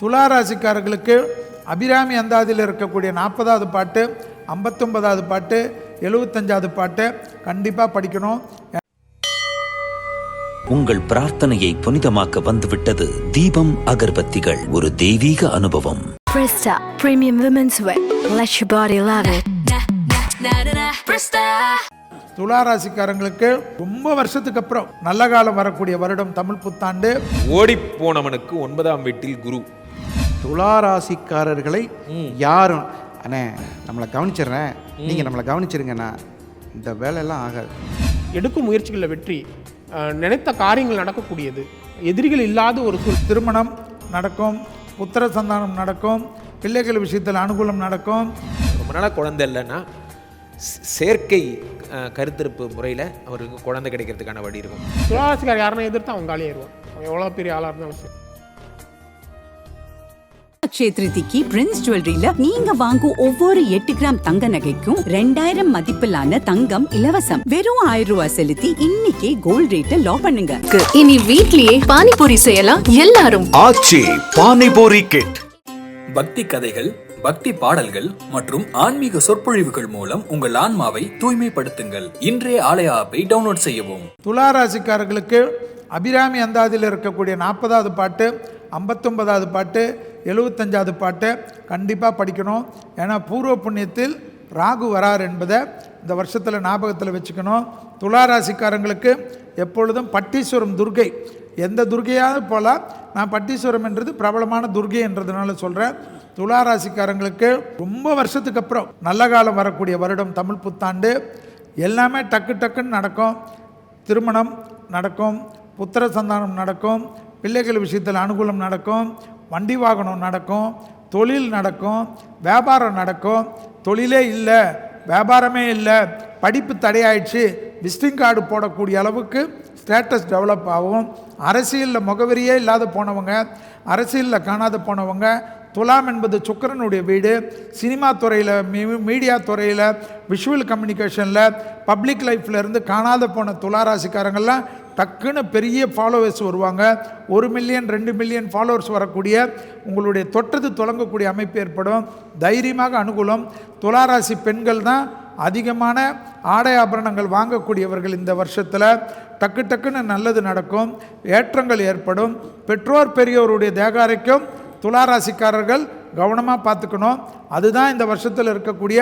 துலா ராசிக்காரர்களுக்கு அபிராமி அந்தாதியில் இருக்கக்கூடிய நாற்பதாவது பாட்டு ஐம்பத்தொன்பதாவது பாட்டு எழுபத்தஞ்சாவது பாட்டு கண்டிப்பாக படிக்கணும் உங்கள் பிரார்த்தனையை புனிதமாக்க வந்துவிட்டது தீபம் அகர்பத்திகள் ஒரு தெய்வீக அனுபவம் Presta Premium Women's Wear. Let your body love it. துலா ராசிக்காரங்களுக்கு ரொம்ப வருஷத்துக்கு அப்புறம் நல்ல காலம் வரக்கூடிய வருடம் தமிழ் புத்தாண்டு ஓடிப்போனவனுக்கு ஒன்பதாம் வீட்டில் குரு துளாராசிக்காரர்களை யாரும் அண்ணே நம்மளை கவனிச்சிடுறேன். நீங்கள் நம்மளை கவனிச்சிருங்கண்ணா. இந்த வேலையெல்லாம் ஆகாது. எடுக்கும் முயற்சிகளில் வெற்றி நினைத்த காரியங்கள் நடக்கக்கூடியது. எதிரிகள் இல்லாத ஒரு சூழ் திருமணம் நடக்கும் புத்திர சந்தானம் நடக்கும் பிள்ளைகள் விஷயத்தில் அனுகூலம் நடக்கும். ரொம்ப நாளாக குழந்தை இல்லைன்னா செயற்கை கருத்திருப்பு முறையில் அவருக்கு குழந்தை கிடைக்கிறதுக்கான வழி இருக்கும். துளாராசிக்கார் யாருன்னா எதிர்த்து அவன் காலி ஆயிடுவான் அவன் எவ்வளோ பெரிய ஆளாக இருந்தாலும் சரி. அக்ஷய திருதிக்கு பிரின்ஸ் ஜுவல்லரியில நீங்க வாங்கும் ஒவ்வொரு எட்டு கிராம் தங்க நகைக்கும் ரெண்டாயிரம் மதிப்பிலான தங்கம் இலவசம். வெறும் ஆயிரம் ரூபாய் செலுத்தி இன்னைக்கே கோல்ட் ரேட்டை லாக் பண்ணுங்க. இனி வீட்லயே பானிபூரி செய்யலாம். எல்லாரும். ஆச்சி பானிபூரி கிட் பக்தி கதைகள் பக்தி பாடல்கள் மற்றும் ஆன்மீக சொற்பொழிவுகள் மூலம் உங்கள் ஆன்மாவை தூய்மைப்படுத்துங்கள். இன்றைய ஆலய ஆப்பை டவுன்லோட் செய்யவும். துலா ராசிக்காரர்களுக்கு அபிராமி அந்தாதியில் இருக்கக்கூடிய நாற்பதாவது பாட்டு ஐம்பத்தொன்பதாவது பாட்டு எழுபத்தஞ்சாவது பாட்டு கண்டிப்பாக படிக்கணும். ஏன்னா பூர்வ புண்ணியத்தில் ராகு வரார் என்பதை இந்த வருஷத்தில் ஞாபகத்தில் வச்சுக்கணும். துலா ராசிக்காரங்களுக்கு எப்பொழுதும் பட்டீஸ்வரம் துர்கை எந்த துர்கையாவது போகலாம் நான் பட்டீஸ்வரம் என்றது பிரபலமான துர்கை என்றதுனால சொல்கிறேன் துளாராசிக்காரங்களுக்கு ரொம்ப வருஷத்துக்கு அப்புறம் நல்ல காலம் வரக்கூடிய வருடம் தமிழ் புத்தாண்டு. எல்லாமே டக்கு டக்குன்னு நடக்கும். திருமணம் நடக்கும். புத்திர சந்தானம் நடக்கும். பிள்ளைகள் விஷயத்தில் அனுகூலம் நடக்கும். வண்டி வாகனம் நடக்கும். தொழில் நடக்கும். வியாபாரம் நடக்கும். தொழிலே இல்லை. வியாபாரமே இல்லை. படிப்பு தடையாயிடுச்சு. விசிட்டிங் கார்டு போடக்கூடிய அளவுக்கு ஸ்டேட்டஸ் டெவலப் ஆகும். அரசியலில் முகவரியே இல்லாத போனவங்க அரசியலில் காணாத போனவங்க துலாம் என்பது சுக்கரனுடைய வீடு. சினிமா துறையில் மீ மீடியா துறையில் விஷுவல் கம்யூனிகேஷனில் பப்ளிக் லைஃப்ல இருந்து காணாத போன துளாராசிக்காரங்கள்லாம் டக்குன்னு பெரிய ஃபாலோவர்ஸ் வருவாங்க. ஒரு மில்லியன் ரெண்டு மில்லியன் ஃபாலோவர்ஸ் வரக்கூடிய உங்களுடைய தொட்டது தொடங்கக்கூடிய அமைப்பு ஏற்படும். தைரியமாக அனுகூலம். துளாராசி பெண்கள் தான் அதிகமான ஆடை ஆபரணங்கள் வாங்கக்கூடியவர்கள் இந்த வருஷத்தில். டக்கு டக்குன்னு நல்லது நடக்கும் ஏற்றங்கள் ஏற்படும். பெற்றோர் பெரியோருடைய தேகாரைக்கும் துளாராசிக்காரர்கள் கவனமாக பார்த்துக்கணும். அதுதான் இந்த வருஷத்தில் இருக்கக்கூடிய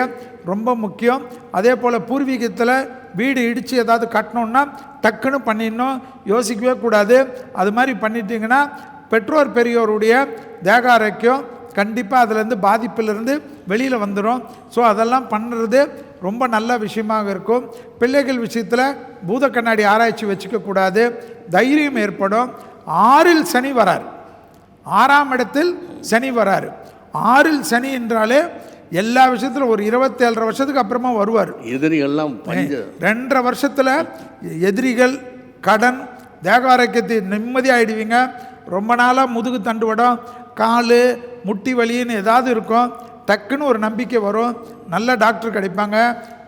ரொம்ப முக்கியம். அதே போல் பூர்வீகத்தில் வீடு இடித்து ஏதாவது கட்டணுன்னா டக்குன்னு பண்ணிடணும். யோசிக்கவே கூடாது. அது மாதிரி பண்ணிட்டீங்கன்னா பெற்றோர் பெரியோருடைய தேகாரைக்கும் கண்டிப்பாக அதுலேருந்து பாதிப்பிலிருந்து வெளியில் வந்துடும் ஸோ அதெல்லாம் பண்ணுறது ரொம்ப நல்ல விஷயமாக இருக்கும். பிள்ளைகள் விஷயத்தில் பூத கண்ணாடி ஆராய்ச்சி வச்சுக்க கூடாது. தைரியம் ஏற்படும். ஆறில் சனி வரார். ஆறாம் இடத்தில் சனி வராரு. ஆறில் சனி என்றாலே எல்லா விஷயத்திலும் ஒரு இருபத்தேழரை வருஷத்துக்கு அப்புறமா வருவார். எதிரிகள்லாம் ரெண்டரை வருஷத்தில் எதிரிகள் கடன் தேக ஆரோக்கியத்தை நிம்மதியாகிடுவீங்க ரொம்ப நாளாக முதுகு தண்டுவடம் கால் முட்டி வலின்னு ஏதாவது இருக்கும். டக்குன்னு ஒரு நம்பிக்கை வரும். நல்ல டாக்டர் கிடைப்பாங்க.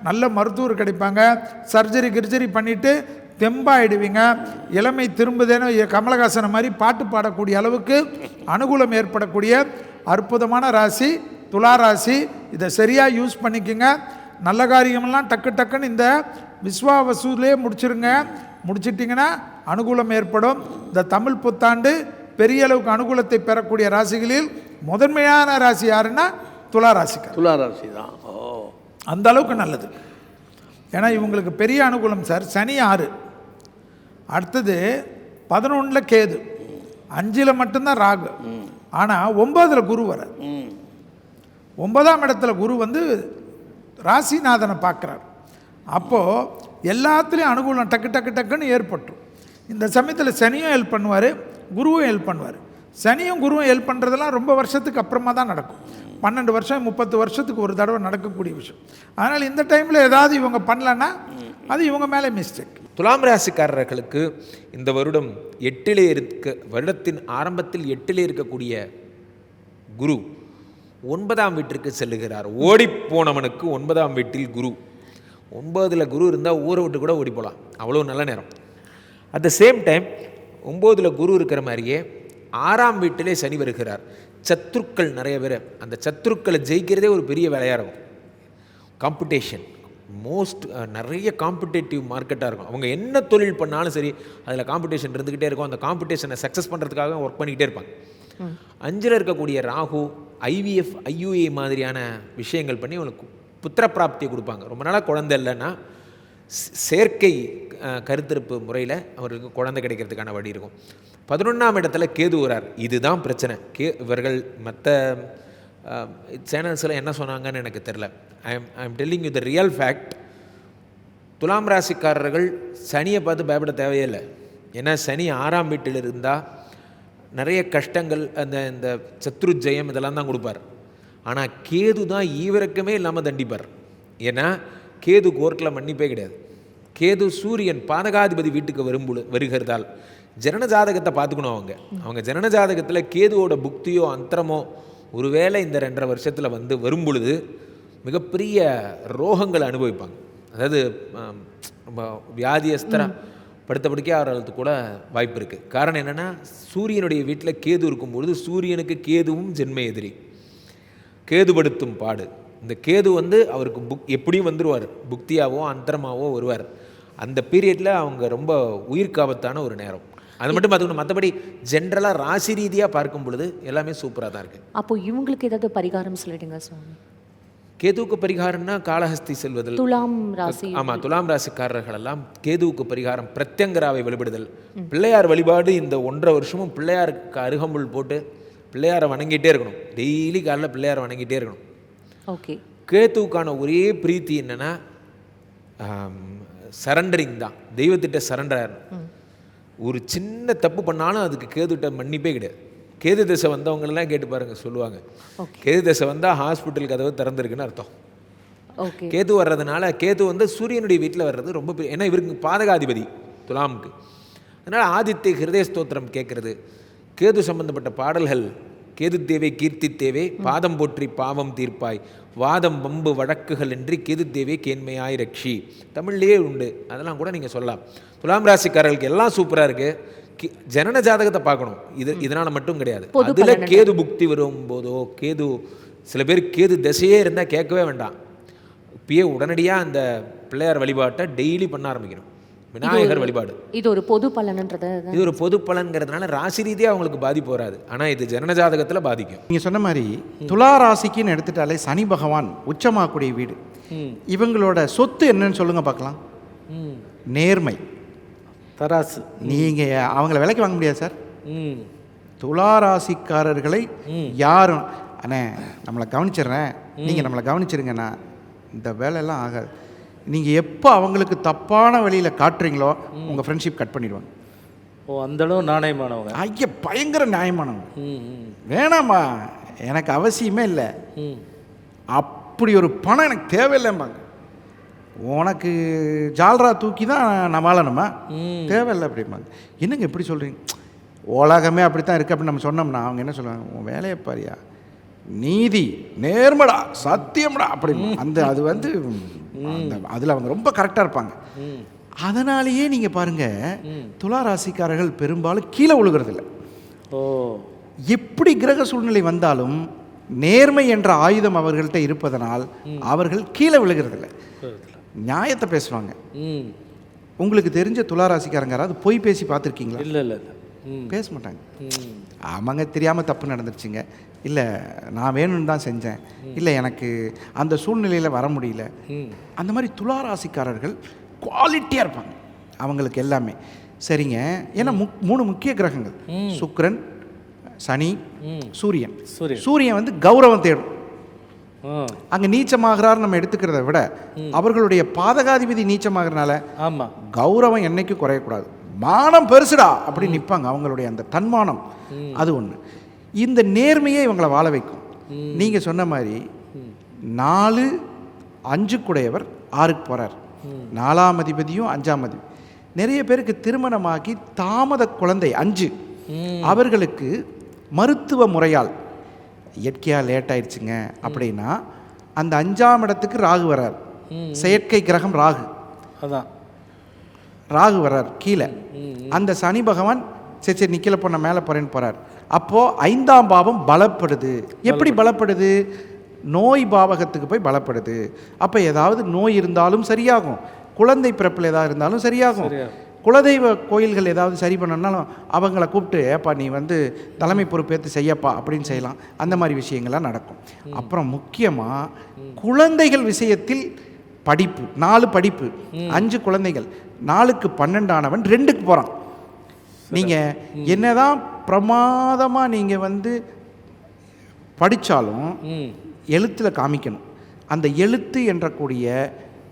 நல்ல மருத்துவர் கிடைப்பாங்க. சர்ஜரி கிர்ஜரி பண்ணிவிட்டு தெம்பாயிடுவீங்க. இளமை திரும்புதேன்னு கமலஹாசனை மாதிரி பாட்டு பாடக்கூடிய அளவுக்கு அனுகூலம் ஏற்படக்கூடிய அற்புதமான ராசி துலா ராசி. இதை சரியாக யூஸ் பண்ணிக்கோங்க. நல்ல காரியமெல்லாம் டக்கு டக்குன்னு இந்த விஸ்வா வசூலே முடிச்சிருங்க. முடிச்சிட்டிங்கன்னா அனுகூலம் ஏற்படும். இந்த தமிழ் புத்தாண்டு பெரிய அளவுக்கு அனுகூலத்தை பெறக்கூடிய ராசிகளில் முதன்மையான ராசி யாருன்னா துலா ராசிக்கார் துளாராசி தான் ஓ. அந்த அளவுக்கு நல்லது. ஏன்னா இவங்களுக்கு பெரிய அனுகூலம் சார். சனி ஆறு. அடுத்தது பதினொன்றில் கேது. அஞ்சில் மட்டும்தான் ராகு. ஆனால் ஒன்பதில் குரு வர. ஒன்பதாம் இடத்துல குரு வந்து ராசிநாதனை பார்க்குறார். அப்போது எல்லாத்துலேயும் அனுகூலம் டக்கு டக்கு டக்குன்னு ஏற்பட்டுரும். இந்த சமயத்தில் சனியும் ஹெல்ப் பண்ணுவார் குருவும் ஹெல்ப் பண்ணுவார். சனியும் குருவும் ஹெல்ப் பண்ணுறதெல்லாம் ரொம்ப வருஷத்துக்கு அப்புறமா தான் நடக்கும். பன்னெண்டு வருஷம் முப்பத்து வருஷத்துக்கு ஒரு தடவை நடக்கக்கூடிய விஷயம். அதனால் இந்த டைமில் ஏதாவது இவங்க பண்ணலன்னா அது இவங்க மேலே மிஸ்டேக் துலாம் ராசிக்காரர்களுக்கு இந்த வருடம் எட்டிலே இருக்க வருடத்தின் ஆரம்பத்தில் எட்டிலே இருக்கக்கூடிய குரு ஒன்பதாம் வீட்டிற்கு செல்லுகிறார். ஓடி போனவனுக்கு ஒன்பதாம் வீட்டில் குரு. ஒன்பதில் குரு இருந்தால் ஊரை விட்டு கூட ஓடி போகலாம். அவ்வளோ நல்ல நேரம். அட் த சேம் டைம் ஒம்போதில் குரு இருக்கிற மாதிரியே ஆறாம் வீட்டிலே சனி வருகிறார். சத்துருக்கள் நிறைய பேர் அந்த சத்துருக்களை ஜெயிக்கிறதே ஒரு பெரிய வேலையாக இருக்கும். காம்படிஷன் மோஸ்ட் நிறைய காம்படேட்டிவ் மார்க்கெட்டாக இருக்கும். அவங்க என்ன தொழில் பண்ணாலும் சரி அதில் காம்படிஷன் இருந்துக்கிட்டே இருக்கும். அந்த காம்படிஷனை சக்ஸஸ் பண்ணுறதுக்காக ஒர்க் பண்ணிக்கிட்டே இருப்பாங்க. அஞ்சில் இருக்கக்கூடிய ராகு ஐவிஎஃப் ஐயூஏ மாதிரியான விஷயங்கள் பண்ணி அவங்களுக்கு புத்திர பிராப்தியை கொடுப்பாங்க. ரொம்ப நாளாக குழந்தை இல்லைன்னா செயற்கை கருத்திருப்பு முறையில் அவருக்கு குழந்தை கிடைக்கிறதுக்கான வழி இருக்கும். பதினொன்றாம் இடத்துல கேது வரார். இதுதான் பிரச்சனை. கே இவர்கள் மற்ற சேனல்ஸில் என்ன சொன்னாங்கன்னு எனக்கு தெரில I am I am telling you the real fact துலாம் ராசிக்காரர்கள் சனியை பார்த்து பயப்பட தேவையில்லை. ஏன்னா சனி ஆறாம் வீட்டில் இருந்தால் நிறைய கஷ்டங்கள் அந்த இந்த சத்ரு ஜெயம் இதெல்லாம் தான் கொடுப்பார். ஆனால் கேது தான் ஈவிரக்கமே இல்லாமல் தண்டிப்பார். ஏன்னா கேது கோர்ட்டில் மன்னிப்பே கிடையாது. கேது சூரியன் பாதகாதிபதி வீட்டுக்கு வரும்பொழு வருகிறதால் ஜனன ஜாதகத்தை பார்த்துக்கணும் அவங்க. அவங்க ஜனன ஜாதகத்தில் கேதுவோட புக்தியோ அந்தரமோ ஒருவேளை இந்த ரெண்டரை வருஷத்தில் வந்து வரும் பொழுது மிகப்பெரிய ரோகங்களை அனுபவிப்பாங்க. அதாவது ரொம்ப வியாதியஸ்தரா படுத்த படுக்கே ஆகிறதுக்கு கூட வாய்ப்பு இருக்குது காரணம் என்னென்னா சூரியனுடைய வீட்டில் கேது இருக்கும்பொழுது சூரியனுக்கு கேதுவும் ஜென்ம எதிரி. கேதுபடுத்தும் பாடு. இந்த கேது வந்து அவருக்கு புக் எப்படியும் வந்துருவார். புக்தியாவோ அந்தரமாவோ வருவார். அந்த பீரியடில் அவங்க ரொம்ப உயிர்க்காபத்தான ஒரு நேரம். அது மட்டும் பார்த்துக்கணும். மற்றபடி ஜென்ரலாக ராசி ரீதியாக பார்க்கும் பொழுது எல்லாமே சூப்பராக தான் இருக்குது அப்போ இவங்களுக்கு ஏதாவது பரிகாரம் சொல்லிடுங்க சுவாமி. கேதுவுக்கு பரிகாரம்னா காளஹஸ்தி செல்வதல். துலாம் ராசி. ஆமாம் துலாம் ராசிக்காரர்கள் எல்லாம் கேதுவுக்கு பரிகாரம் பிரத்யங்கராவை வழிபடுதல். பிள்ளையார் வழிபாடு இந்த ஒன்றரை வருஷமும் பிள்ளையாருக்கு அருகம்புல் போட்டு பிள்ளையாரை வணங்கிட்டே இருக்கணும். டெய்லி காலைல பிள்ளையாரை வணங்கிட்டே இருக்கணும். ஓகே. கேத்துவுக்கான ஒரே பிரீத்தி என்னன்னா சரண்டரிங் தான். தெய்வத்திட்ட சரண்டர் ஒரு சின்ன தப்பு பண்ணாலும் அதுக்கு கேதுகிட்ட மன்னிப்பே கிடையாது. கேது தசை வந்தவங்களெல்லாம் கேட்டு பாருங்க சொல்லுவாங்க. கேது தசை வந்தால் ஹாஸ்பிட்டல் கதவு திறந்திருக்குன்னு அர்த்தம். கேது வர்றதுனால கேது வந்து சூரியனுடைய வீட்டில் வர்றது ரொம்ப பெரிய ஏன்னா இவருக்கு பாதகாதிபதி துலாமுக்கு. அதனால் ஆதித்ய ஹிருதய ஸ்தோத்திரம் கேட்குறது கேது சம்பந்தப்பட்ட பாடல்கள் கேது தேவை கீர்த்தி தேவை பாதம் போற்றி பாவம் தீர்ப்பாய் வாதம் வம்பு வழக்குகள் இன்றி கேது தேவை கேண்மையாய் ரக்ஷி. தமிழ்லேயே உண்டு. அதெல்லாம் கூட நீங்கள் சொல்லலாம். துலாம் ராசிக்காரர்களுக்கு எல்லாம் சூப்பராக இருக்குது ஜனன ஜாதகத்தை பார்க்கணும். இது இதனால் மட்டும் கிடையாது. பொது அதில். கேது புக்தி வரும்போதோ கேது சில பேர் கேது திசையே இருந்தால் கேட்கவே வேண்டாம். இப்பயே உடனடியாக அந்த பிள்ளையார் வழிபாட்டை டெய்லி பண்ண ஆரம்பிக்கணும். விநாயகர் வழிபாடு. இது ஒரு பொது பலன்ன்றத. இது ஒரு பொது பலன்கிறதுனால ராசி ரீதியாக அவங்களுக்கு பாதிப்பு வராது ஆனால் இது ஜனன ஜாதகத்தில் பாதிக்கும். நீங்கள் சொன்ன மாதிரி துலா ராசிக்குன்னு எடுத்துட்டாலே சனி பகவான் உச்சமாகக்கூடிய வீடு. இவங்களோட சொத்து என்னன்னு சொல்லுங்க பார்க்கலாம். நேர்மை. தராசு. நீங்கள் அவங்கள விலைக்கு வாங்க முடியாது சார். துலா ராசிக்காரர்களை யாரும் அண்ணே நம்மளை கவனிச்சிடுறேன். நீங்கள் நம்மளை கவனிச்சிருங்கண்ணா இந்த வேலையெல்லாம் ஆகாது. நீங்கள் எப்போ அவங்களுக்கு தப்பான வழியில் காட்டுறீங்களோ உங்கள் ஃப்ரெண்ட்ஷிப் கட் பண்ணிடுவாங்க. ஓ அந்த அளவு நாணயமானவங்க. ஐயா பயங்கர நியாயமானவங்க. ம் ம். வேணாம்மா எனக்கு அவசியமே இல்லை. அப்படி ஒரு பணம் எனக்கு தேவையில்லைம்பாங்க. உனக்கு ஜால்ரா தூக்கி தான் நான் வாழணுமா? தேவையில்லை அப்படிம்பாங்க. என்னங்க எப்படி சொல்கிறீங்க உலகமே அப்படி தான் இருக்குது அப்படின்னு நம்ம சொன்னோம்னா அவங்க என்ன சொல்லுவாங்க? உன் வேலையை பாரியா? நீதி நேர்மடா சத்தியம்டா அப்படி அந்த அது வந்து அந்த அதில் அவங்க ரொம்ப கரெக்டாக இருப்பாங்க. அதனாலேயே நீங்கள் பாருங்கள் துலா ராசிக்காரர்கள் பெரும்பாலும் கீழே விழுகிறதில்ல. ஓ. எப்படி கிரக சூழ்நிலை வந்தாலும் நேர்மை என்ற ஆயுதம் அவர்கள்ட்ட இருப்பதனால் அவர்கள் கீழே விழுகிறதில்ல. நியாயத்தை பேசுவாங்க. உங்களுக்கு தெரிஞ்ச துளாராசிக்காரங்க யாராவது பொய் பேசி பார்த்துருக்கீங்களா? இல்லை இல்லை பேச மாட்டாங்க. ஆமாங்க தெரியாமல் தப்பு நடந்துருச்சுங்க. இல்லை நான் வேணும்னு தான் செஞ்சேன். இல்லை எனக்கு அந்த சூழ்நிலையில் வர முடியல. அந்த மாதிரி துளாராசிக்காரர்கள் குவாலிட்டியாக இருப்பாங்க. அவங்களுக்கு எல்லாமே. சரிங்க. ஏன்னா முக் மூணு முக்கிய கிரகங்கள். சுக்கிரன் சனி சூரியன். சூரியன். வந்து கௌரவம் தேடும். அங்கே நீச்சமாகிறார் நம்ம எடுத்துக்கிறத விட அவர்களுடைய பாதகாதிபதி நீச்சமாகறனால ஆமாம் கௌரவம் என்னைக்கும் குறையக்கூடாது. மானம் பெருசுடா அப்படி நிற்பாங்க அவங்களுடைய அந்த தன்மானம். அது ஒன்று இந்த நேர்மையே இவங்களை வாழ வைக்கும். நீங்கள் சொன்ன மாதிரி நாலு அஞ்சுக்குடையவர் ஆறுக்கு போகிறார் நாலாம் அதிபதியும் அஞ்சாம் அதிபதி. நிறைய பேருக்கு திருமணமாகி தாமத குழந்தை அஞ்சு. அவர்களுக்கு மருத்துவ முறையால் இயற்கையாக லேட் ஆயிடுச்சுங்க அப்படின்னா அந்த அஞ்சாம் இடத்துக்கு ராகு வரார். செயற்கை கிரகம் ராகு. அதான். ராகு வர்றார் கீழே. அந்த சனி பகவான் சரி சரி நீ கீழே போன மேலே போகிறேன்னு போகிறார் அப்போது ஐந்தாம் பாவம் பலப்படுது. எப்படி பலப்படுது. நோய் பாவகத்துக்கு போய் பலப்படுது. அப்போ ஏதாவது நோய் இருந்தாலும் சரியாகும். குழந்தை பிறப்பில் ஏதாவது இருந்தாலும் சரியாகும். குலதெய்வ கோயில்கள் ஏதாவது சரி பண்ணணும்னாலும் அவங்கள கூப்பிட்டு ஏப்பா நீ வந்து தலைமை பொறுப்பேற்று செய்யப்பா அப்படின்னு செய்யலாம். அந்த மாதிரி விஷயங்கள்லாம் நடக்கும். அப்புறம் முக்கியமாக குழந்தைகள் விஷயத்தில் படிப்பு. நாலு படிப்பு. அஞ்சு குழந்தைகள். நாலுக்கு பன்னெண்டானவன் ரெண்டுக்கு போகிறான் நீங்கள் என்னதான் பிரமாதமாக நீங்கள் வந்து படித்தாலும் எழுத்தில் காமிக்கணும். அந்த எழுத்து என்ற கூடிய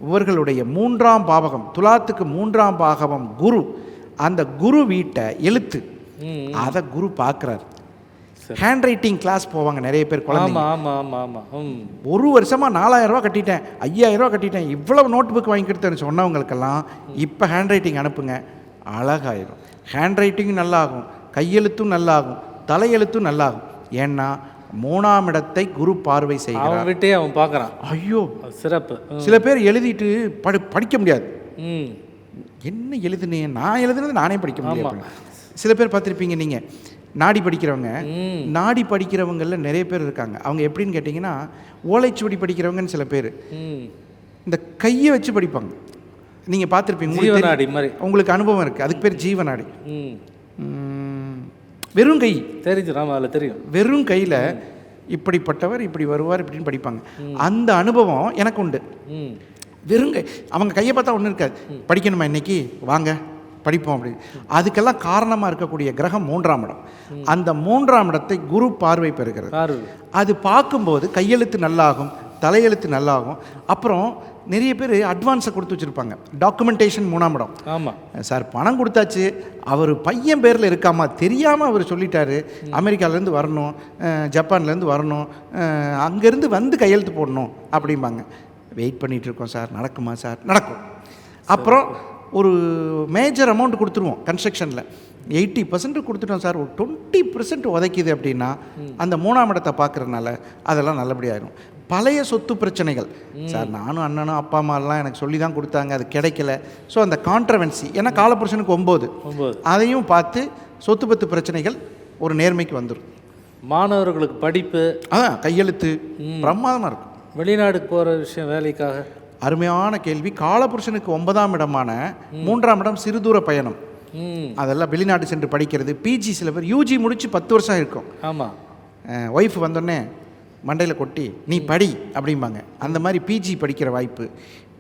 இவர்களுடைய மூன்றாம் பாவகம் துலாத்துக்கு மூன்றாம் பாகவம் குரு அந்த குரு வீட்டை எழுத்து. அதை குரு பார்க்குறாரு ஹேண்ட் ரைட்டிங் கிளாஸ் போவாங்க நிறைய பேர் குழந்தைங்க. ஆமா ஆமா ஆமா ஆமா. ம். ஒரு வருஷமாக நாலாயிரம் ரூபாய் கட்டிட்டேன் ஐயாயிரம் ரூபாய் கட்டிட்டேன் இவ்வளவு நோட் புக் வாங்கி கொடுத்தேன்னு சொன்னவங்களுக்கெல்லாம் இப்போ ஹேண்ட் ரைட்டிங் அனுப்புங்க அழகாயிரும். Hand writing நல்லாகும். கையெழுத்தும் நல்லாகும் தலையெழுத்தும் நல்லாகும். ஏன்னா மூணாம் இடத்தை குரு பார்வை விட்டே அவன் பார்க்கறான். ஐயோ. சிறப்பு. சில பேர் எழுதிட்டு படி படிக்க முடியாது. என்ன எழுதுனேன் நான் எழுதுனது நானே படிக்க ஆமா. முடியாது சில பேர் பார்த்துருப்பீங்க நீங்கள் நாடி படிக்கிறவங்க. நாடி படிக்கிறவங்கள நிறைய பேர் இருக்காங்க. அவங்க எப்படின்னு கேட்டிங்கன்னா ஓலைச்சுவடி படிக்கிறவங்கன்னு சில பேர். இந்த கையை வச்சு படிப்பாங்க. நீங்கள் பார்த்துருப்பீங்க உங்களுக்கு அனுபவம் இருக்குது அதுக்கு பேர் ஜீவநாடி. வெறும் கை. தெரிஞ்சு ஆமா அதில் தெரியும். வெறும் கையில் இப்படிப்பட்டவர் இப்படி வருவார் இப்படின்னு படிப்பாங்க. அந்த அனுபவம் எனக்கு உண்டு. வெறும் கை. அவங்க கையை பார்த்தா ஒன்றும் இருக்காது. படிக்கணுமா இன்னைக்கு? வாங்க படிப்போம் அப்படி அதுக்கெல்லாம் காரணமாக இருக்கக்கூடிய கிரகம் மூன்றாம் இடம். அந்த மூன்றாம் இடத்தை குரு பார்வை பெறுகிறது. அது பார்க்கும்போது கையெழுத்து நல்லாகும். தலையெழுத்து நல்லாகும். அப்புறம் நிறைய பேர் அட்வான்ஸை கொடுத்து வச்சுருப்பாங்க. டாக்குமெண்டேஷன் மூணாம் இடம். ஆமா. சார் பணம் கொடுத்தாச்சு. அவர் பையன் பேரில் இருக்காமா தெரியாமல் அவர் சொல்லிட்டாரு. அமெரிக்காலேருந்து வரணும் ஜப்பான்லேருந்து வரணும் அங்கேருந்து வந்து கையெழுத்து போடணும் அப்படிம்பாங்க. வெயிட் பண்ணிட்டு இருக்கோம் சார். நடக்குமா சார்? நடக்கும். அப்புறம் ஒரு மேஜர் அமௌண்ட் கொடுத்துருவோம் கன்ஸ்ட்ரக்ஷனில் எயிட்டி பர்சன்ட் கொடுத்துட்டோம் சார். ஒரு டுவெண்ட்டி பர்சன்ட் உதைக்குது அப்படின்னா அந்த மூணாம் இடத்தை பார்க்குறதுனால அதெல்லாம் நல்லபடியாயிரும். பழைய சொத்து பிரச்சனைகள். சார் நானும் அண்ணனும் அப்பா அம்மாலாம் எனக்கு சொல்லி தான் கொடுத்தாங்க அது கிடைக்கல. ஸோ அந்த கான்ட்ரவென்சி ஏன்னா காலப்புருஷனுக்கு ஒம்பது. அதையும் பார்த்து சொத்து பத்து பிரச்சனைகள் ஒரு நேர்மைக்கு வந்துடும் மாணவர்களுக்கு படிப்பு. அதான் கையெழுத்து பிரமாதமாக இருக்கும். வெளிநாடு போகிற விஷயம் வேலைக்காக? அருமையான கேள்வி. காலபுருஷனுக்கு ஒன்பதாம் இடமான மூன்றாம் இடம் சிறுதூர பயணம். அதெல்லாம் வெளிநாடு சென்று படிக்கிறது. பிஜி சில பேர் யூஜி முடிச்சு பத்து வருஷம் இருக்கும் ஆமாம் ஒய்ஃப் வந்தோடனே மண்டையில் கொட்டி நீ படி அப்படிம்பாங்க. அந்த மாதிரி பிஜி படிக்கிற வாய்ப்பு.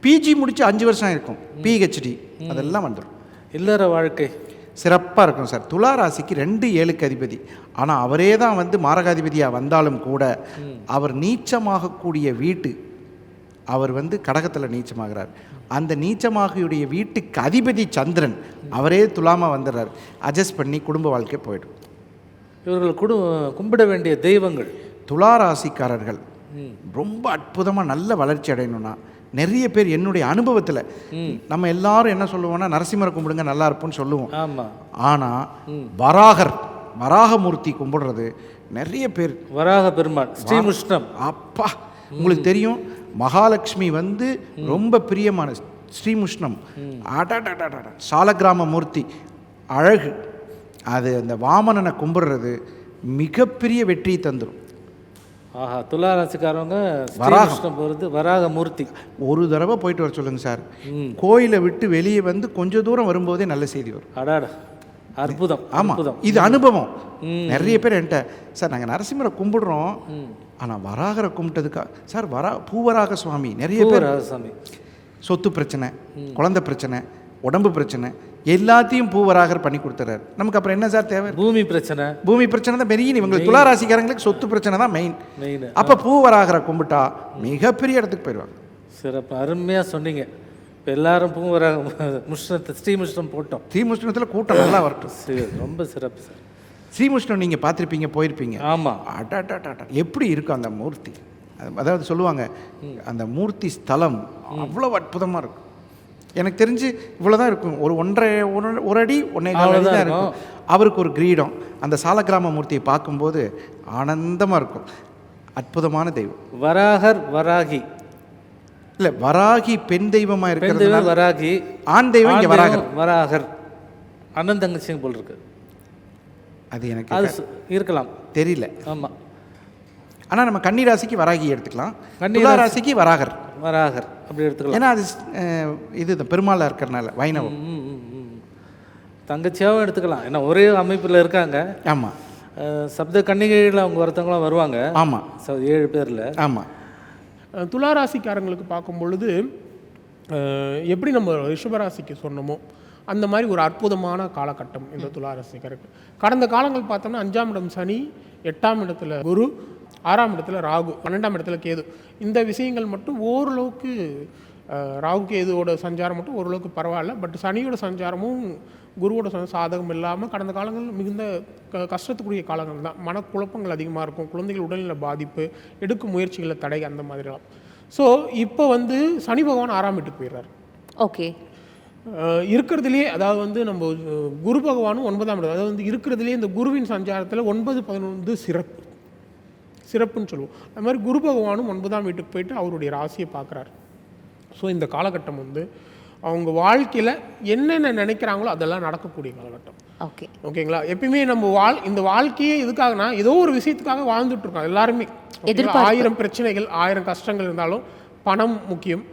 பிஜி முடிச்சு அஞ்சு வருஷம் இருக்கும் பிஹெச்டி அதெல்லாம் வந்துடும் இல்லற வாழ்க்கை. சிறப்பாக இருக்கும் சார். துலா ராசிக்கு ரெண்டு ஏழுக்கு அதிபதி. ஆனால் அவரே தான் வந்து மாரகாதிபதியாக வந்தாலும் கூட அவர் நீச்சமாகக்கூடிய வீட்டு அவர் வந்து கடகத்தில் நீச்சமாகிறார். அந்த நீச்சமாகியுடைய வீட்டுக்கு அதிபதி சந்திரன் அவரே துலாமா வந்துடுறார் அட்ஜஸ்ட் பண்ணி குடும்ப வாழ்க்கை போயிடும். இவர்கள் குடு கும்பிட வேண்டிய தெய்வங்கள். துலா ராசிக்காரர்கள் ரொம்ப அற்புதமாக நல்ல வளர்ச்சி அடையணும்னா நிறைய பேர் என்னுடைய அனுபவத்தில் நம்ம எல்லாரும் என்ன சொல்லுவோம்னா நரசிம்மரை கும்பிடுங்க நல்லா இருப்போம்னு சொல்லுவோம். ஆனால் வராகர் வராகமூர்த்தி கும்பிடுறது நிறைய பேர். வராக பெருமாள் ஸ்ரீமுஷ்ணம் அப்பா உங்களுக்கு தெரியும் மகாலட்சுமி வந்து ரொம்ப பிரியமான ஸ்ரீமுஷ்ணம். சாலக்கிராம மூர்த்தி அழகு. அது அந்த வாமனனை கும்பிடுறது மிகப்பெரிய வெற்றியை தந்துடும் ஆஹா துலா ராசிக்காரவங்க வராகம். போகிறது வராக மூர்த்தி ஒரு தடவை போயிட்டு வர சொல்லுங்க சார். கோயிலை விட்டு வெளியே வந்து கொஞ்ச தூரம் வரும்போதே நல்ல செய்தி வரும். அடாடா அற்புதம் ஆமாம் இது அனுபவம். நிறைய பேர் என்கிட்ட சார் நாங்கள் நரசிம்மரை கும்பிடுறோம். ஆனால் வராகரை கும்பிட்டதுக்கா சார் வரா பூவராக சுவாமி. நிறைய பேர் பூவராகசாமி சொத்து பிரச்சனை குழந்தை பிரச்சனை உடம்பு பிரச்சனை எல்லாத்தையும் பூவராகர் பண்ணி கொடுத்துறாரு. நமக்கு அப்புறம் என்ன சார் தேவை? பூமி பிரச்சனை. பூமி பிரச்சனை தான் மெயின் இவங்களுக்கு துலா ராசிக்காரங்களுக்கு சொத்து பிரச்சனை தான் மெயின் மெயின் அப்போ பூவராகரை கும்பிட்டா மிகப்பெரிய இடத்துக்கு போயிடுவாங்க. சிறப்பு. அருமையாக சொன்னீங்க. இப்போ எல்லாரும் பூவராக முஷ்ணத்தை ஸ்ரீமுஷ்ணம் போட்டோம். ஸ்ரீமுஷ்ணத்தில் கூட்டம் நல்லா வரட்டும். ரொம்ப சிறப்பு சார். ஸ்ரீமுஷ்ணம் நீங்கள் பார்த்துருப்பீங்க போயிருப்பீங்க. ஆமாம் அடடடடட. எப்படி இருக்கும் அந்த மூர்த்தி? அது- அதாவது சொல்லுவாங்க அந்த மூர்த்தி ஸ்தலம் அவ்வளோ அற்புதமாக இருக்கும் எனக்கு தெரிஞ்சு இவ்வளோ தான் இருக்கும். ஒரு ஒன்றரை ஒரு- அடி ஒன்றே கால் அடி தான் இருக்கும். அவருக்கு ஒரு கிரீடம். அந்த சாலக்கிராம மூர்த்தியை பார்க்கும்போது ஆனந்தமாக இருக்கும். அற்புதமான தெய்வம். வராகர் வராகி. இல்லை வராகி பெண் தெய்வமாக இருக்கிறது வராகி. ஆண் தெய்வம் இங்கே வராகர். வராகர். அண்ணன் தங்கச்சிங்க போல் இருக்கு. அது எனக்கு அது இருக்கலாம். தெரியல. ஆமாம் ஆனால் நம்ம கன்னி ராசிக்கு வராகி எடுத்துக்கலாம். கன்னி துலா ராசி- ராசிக்கு வராகர். வராகர். அப்படி எடுத்துக்கலாம். ஏன்னா அது இது பெருமாளாக இருக்கிறனால வைணவம். ம், ம், ம். தங்கச்சியாவும் எடுத்துக்கலாம். ஏன்னா ஒரே அமைப்பில் இருக்காங்க. ஆமாம் சப்த கன்னிகைகள் அவங்க ஒருத்தவங்களாம் வருவாங்க. ஆமாம் ச- ஏழு பேரில். ஆமாம் அஹ் துலா ராசிக்காரங்களுக்கு பார்க்கும் பொழுது எப்படி நம்ம ரிஷபராசிக்கு சொன்னோமோ அந்த மாதிரி ஒரு அற்புதமான காலகட்டம் இந்த துலா ராசிக்காரருக்கு கடந்த காலங்கள் பார்த்தோம்னா அஞ்சாம் இடம் சனி எட்டாம் இடத்துல குரு ஆறாம் இடத்துல ராகு பன்னெண்டாம் இடத்துல கேது. இந்த விஷயங்கள் மட்டும் ஓரளவுக்கு ராகு கேதுவோட சஞ்சாரம் மட்டும் ஓரளவுக்கு பரவாயில்ல. பட் சனியோட சஞ்சாரமும் குருவோட சாதகம் இல்லாமல் கடந்த காலங்கள் மிகுந்த க கஷ்டத்துக்குரிய காலங்கள் தான். மனக்குழப்பங்கள் அதிகமாக இருக்கும். குழந்தைகள் உடல்நல பாதிப்பு எடுக்கும் முயற்சிகளில் தடை அந்த மாதிரிலாம். ஸோ இப்போ வந்து சனி பகவான் ஆறாம் வீட்டுக்கு போயிடுறாரு ஓகே. அஹ் இருக்கிறதுலே அதாவது வந்து நம்ம குரு பகவானும் ஒன்பதாம் இடம் அதாவது வந்து இருக்கிறதுலே இந்த குருவின் சஞ்சாரத்தில் ஒன்பது பதினொன்று சிறப்பு. சிறப்புன்னு சொல்லுவோம். அது மாதிரி குரு பகவானும் ஒன்பதாம் வீட்டுக்கு போயிட்டு அவருடைய ராசியை பார்க்குறாரு. ஸோ இந்த காலகட்டம் வந்து அவங்க வாழ்க்கையில் என்னென்ன நினைக்கிறாங்களோ அதெல்லாம் நடக்கக்கூடிய காலகட்டம். ஓகே ஓகேங்களா எப்பயுமே நம்ம வாழ் இந்த வாழ்க்கையே எதுக்காகனா ஏதோ ஒரு விஷயத்துக்காக வாழ்ந்துட்டு இருக்கோம். எல்லாருமே. ஆயிரம் பிரச்சனைகள் ஆயிரம் கஷ்டங்கள் இருந்தாலும் பணம் முக்கியம்.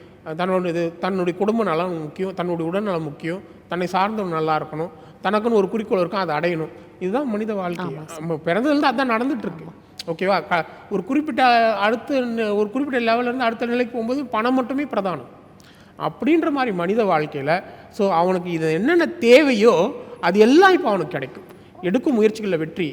தன்னோட இது தன்னுடைய குடும்ப நலம் முக்கியம் தன்னுடைய உடல்நலம் முக்கியம் தன்னை சார்ந்தவங்க நல்லா இருக்கணும் தனக்குன்னு ஒரு குறிக்கோள் இருக்கும் அதை அடையணும். இதுதான் மனித வாழ்க்கை. நம்ம பிறந்ததுலேருந்து அதான் நடந்துட்டு இருக்கு. ஓகேவா க- ஒரு குறிப்பிட்ட அடுத்த ஒரு குறிப்பிட்ட லெவல்ல இருந்து அடுத்த நிலைக்கு போகும்போது பணம் மட்டுமே பிரதானம். அப்படின்ற மாதிரி மனித வாழ்க்கையில் ஸோ அவனுக்கு இது என்னென்ன தேவையோ அது எல்லாம் இப்போ அவனுக்கு கிடைக்கும். எடுக்கும் முயற்சிகளில் வெற்றி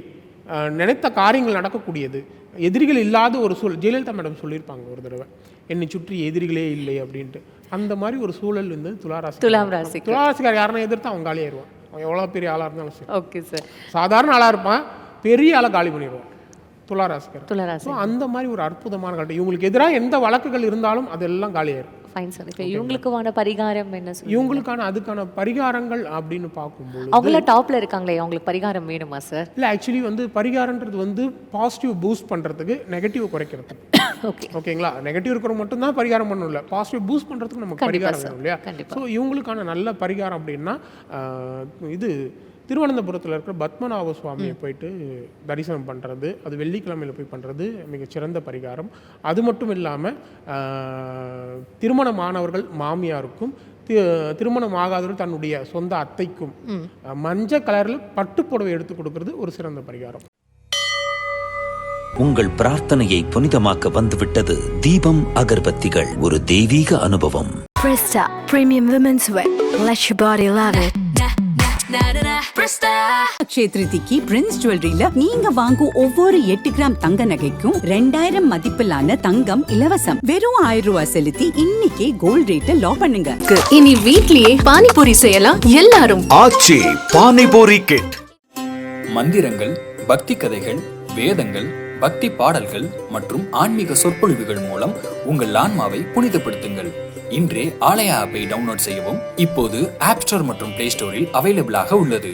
நினைத்த காரியங்கள் நடக்கக்கூடியது. எதிரிகள் இல்லாத ஒரு சூழல் ஜெயலலிதா மேடம் சொல்லியிருப்பாங்க ஒரு தடவை. என்னை சுற்றி எதிரிகளே இல்லை அப்படின்ட்டு. அந்த மாதிரி ஒரு சூழல் வந்து துளாராசி துலாம் ராசிக்கு. துளாராசிக்கார் யாருன்னா எதிர்த்து அவன் காலி ஆயிடுவான் அவன் எவ்வளோ பெரிய ஆளாக இருந்தாலும் சரி. ஓகே சார் சாதாரண ஆளாக இருப்பான் பெரிய ஆளை காலி பண்ணிடுவான். துளாராசிக்கார் துளாராசி அந்த மாதிரி ஒரு அற்புதமான கட்டம் இவங்களுக்கு எதிராக எந்த வழக்குகள் இருந்தாலும் அதெல்லாம் காலியாயிரும். ஃபைன் சார் இப்போ இவங்களுக்குவான பரிகாரம் என்ன இவங்களுக்கான அதுக்கான பரிகாரங்கள் அப்படின்னு பார்க்கும்போது அவங்கள டாப்ல இருக்காங்களே அவங்களுக்கு பரிகாரம் வேணுமா சார் இல்லை ஆக்சுவலி வந்து பரிகாரன்றது வந்து பாசிட்டிவ் பூஸ்ட் பண்ணுறதுக்கு நெகட்டிவ் குறைக்கிறதுக்கு ஓகே ஓகேங்களா நெகட்டிவ் இருக்கிற மட்டும் தான் பரிகாரம் பண்ணணும் இல்லை. பாசிட்டிவ் பூஸ்ட் பண்ணுறதுக்கு நமக்கு பரிகாரம். வேணும் இல்லையா. ஸோ இவங்களுக்கான நல்ல பரிகாரம் அப்படின்னா இது திருவனந்தபுரத்தில் இருக்கிற பத்மநாப சுவாமியை போயிட்டு தரிசனம் பண்ணுறது அது வெள்ளிக்கிழமையில் போய் பண்ணுறது மிகச்சிறந்த பரிகாரம். அது மட்டும் இல்லாமல் திருமணமானவர்கள் மாமியாருக்கும் தி- திருமணம் ஆகாதவர்கள் தன்னுடைய சொந்த அத்தைக்கும் மஞ்சள் கலரில் பட்டுப்புடவை எடுத்து கொடுக்கறது ஒரு சிறந்த பரிகாரம். உங்கள் பிரார்த்தனையை புனிதமாக்க வந்துவிட்டது தீபம் அகர்பத்திகள் ஒரு தெய்வீக அனுபவம். Presta Premium Women's Wear. Let your body love it. க்ஷேத்ரிதிக்கு பிரின்ஸ் ஜுவல்லரியில நீங்க வாங்கும் ஒவ்வொரு எட்டு கிராம் தங்க நகைக்கும் ரெண்டாயிரம் மதிப்பிலான தங்கம் இலவசம். வெறும் ஆயிரம் ரூபாய் செலுத்தி இன்னைக்கே கோல்ட் ரேட்டை லாக் பண்ணுங்க. இனி வீட்லயே பானிபூரி செய்யலாம் எல்லாரும். ஆச்சி பானிபூரி கிட் மந்திரங்கள் பக்தி கதைகள் வேதங்கள் பக்தி பாடல்கள் மற்றும் ஆன்மீக சொற்பொழிவுகள் மூலம் உங்கள் ஆன்மாவை புனிதப்படுத்துங்கள். இன்றே ஆலயா ஆப்பை டவுன்லோட் செய்யவும் இப்போது ஆப் ஸ்டோர் மற்றும் பிளே ஸ்டோரில் அவைலபிளாக உள்ளது.